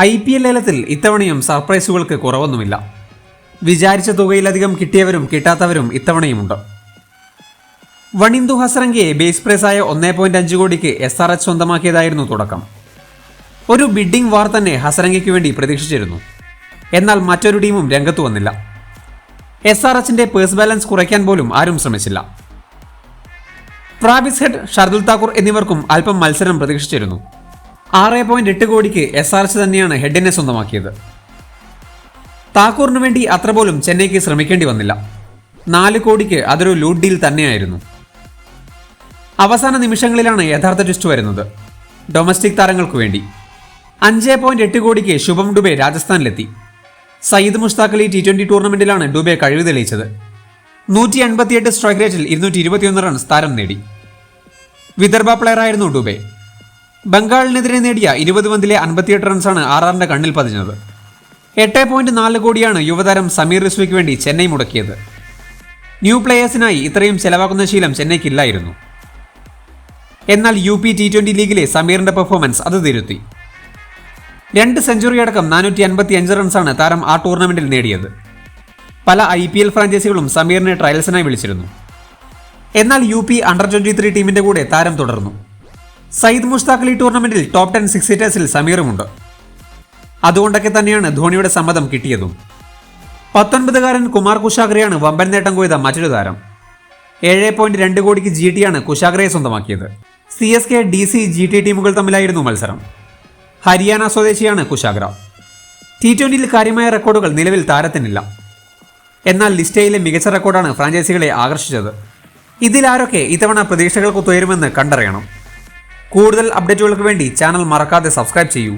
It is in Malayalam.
ഐ പി എൽ ലേലത്തിൽ ഇത്തവണയും സർപ്രൈസുകൾക്ക് കുറവൊന്നുമില്ല. വിചാരിച്ച തുകയിലധികം കിട്ടിയവരും കിട്ടാത്തവരും ഇത്തവണയുമുണ്ട്. വണിന്ദു ഹസ്രംഗിയെ ബേസ് പ്രൈസായ ഒന്നേ പോയിന്റ് അഞ്ച് കോടിക്ക് എസ് ആർ എച്ച് സ്വന്തമാക്കിയതായിരുന്നു തുടക്കം. ഒരു ബിഡിംഗ് വാർ തന്നെ ഹസരംഗയ്ക്ക് വേണ്ടി പ്രതീക്ഷിച്ചിരുന്നു. എന്നാൽ മറ്റൊരു ടീമും രംഗത്തു വന്നില്ല. എസ് ആർ എച്ചിന്റെ പേഴ്സ് ബാലൻസ് കുറയ്ക്കാൻ പോലും ആരും ശ്രമിച്ചില്ല. ട്രാവിസ് ഹെഡ് ഷർദുൽ താക്കൂർ എന്നിവർക്കും അല്പം മത്സരം പ്രതീക്ഷിച്ചിരുന്നു. ആറ് പോയിന്റ് എട്ട് കോടിക്ക് എസ് ആർ എച്ച് തന്നെയാണ് ഹെഡിനെ സ്വന്തമാക്കിയത്. താക്കൂറിന് വേണ്ടി അത്ര പോലും ചെന്നൈക്ക് ശ്രമിക്കേണ്ടി വന്നില്ല. നാല് കോടിക്ക് അതൊരു ലൂട്ട് ഡീൽ തന്നെയായിരുന്നു. അവസാന നിമിഷങ്ങളിലാണ് യഥാർത്ഥ ട്വിസ്റ്റ് വരുന്നത്. ഡൊമസ്റ്റിക് താരങ്ങൾക്ക് വേണ്ടി. അഞ്ച് പോയിന്റ് എട്ട് കോടിക്ക് ശുഭം ഡുബെ രാജസ്ഥാനിലെത്തി. സയ്യിദ് മുഷ്താഖ് അലി ടി ട്വന്റി ടൂർണമെന്റിലാണ് ഡുബെ കഴിവ് തെളിയിച്ചത്. നൂറ്റി എൺപത്തിയെട്ട് സ്ട്രൈക്ക് റേറ്റിൽ ഇരുന്നൂറ്റി ഇരുപത്തിയൊന്ന് റൺസ് താരം നേടി. വിദർഭ പ്ലെയറായിരുന്നു ഡുബെ. ബംഗാളിനെതിരെ നേടിയ ഇരുപത് പന്തിലെ അൻപത്തിയെട്ട് റൺസാണ് ആർ ആറിന്റെ കണ്ണിൽ പതിഞ്ഞത്. എട്ട് പോയിന്റ് നാല് കോടിയാണ് യുവതാരം സമീർ റിസ്വിക്ക് വേണ്ടി ചെന്നൈ മുടക്കിയത്. ന്യൂ പ്ലേയേഴ്സിനായി ഇത്രയും ചെലവാക്കുന്ന ശീലം ചെന്നൈക്കില്ലായിരുന്നു. എന്നാൽ യു പി ടി ട്വന്റി ലീഗിലെ സമീറിന്റെ പെർഫോമൻസ് അത് തിരുത്തി. രണ്ട് സെഞ്ചുറി അടക്കം നാനൂറ്റി അൻപത്തി അഞ്ച് റൺസാണ് താരം ആ ടൂർണമെന്റിൽ നേടിയത്. പല ഐ പി എൽ ഫ്രാഞ്ചൈസികളും സമീറിനെ ട്രയൽസിനായി വിളിച്ചിരുന്നു. എന്നാൽ U P under twenty three ടീമിന്റെ കൂടെ താരം തുടർന്നു. സയ്യിദ് മുഷ്താഖ് അലി ടൂർണമെന്റിൽ ടോപ്പ് ടെൻ സിക്സ് സീറ്റേഴ്സിൽ സമീറുമുണ്ട്. അതുകൊണ്ടൊക്കെ തന്നെയാണ് ധോണിയുടെ സമ്മതം കിട്ടിയതും. പത്തൊൻപതുകാരൻ കുമാർ കുശാഗ്രയാണ് വമ്പൻ നേട്ടം കൊയ്ത മറ്റൊരു താരം. ഏഴ് പോയിന്റ് രണ്ട് കോടിക്ക് ജി ടിയാണ് കുശാഗ്രയെ സ്വന്തമാക്കിയത്. C S K D C G T ടീമുകൾ തമ്മിലായിരുന്നു മത്സരം. ഹരിയാന സ്വദേശിയാണ് കുശാഗ്ര ടി ട്വന്റിയിൽ കാര്യമായ റെക്കോർഡുകൾ നിലവിൽ താരത്തിനില്ല. എന്നാൽ ലിസ്റ്റയിലെ മികച്ച റെക്കോർഡാണ് ഫ്രാഞ്ചൈസികളെ ആകർഷിച്ചത്. ഇതിലാരൊക്കെ ഇത്തവണ പ്രതീക്ഷകൾക്ക് തുയരുമെന്ന് കണ്ടറിയണം. കൂടുതൽ അപ്ഡേറ്റുകൾക്ക് വേണ്ടി ചാനൽ മറക്കാതെ സബ്സ്ക്രൈബ് ചെയ്യൂ.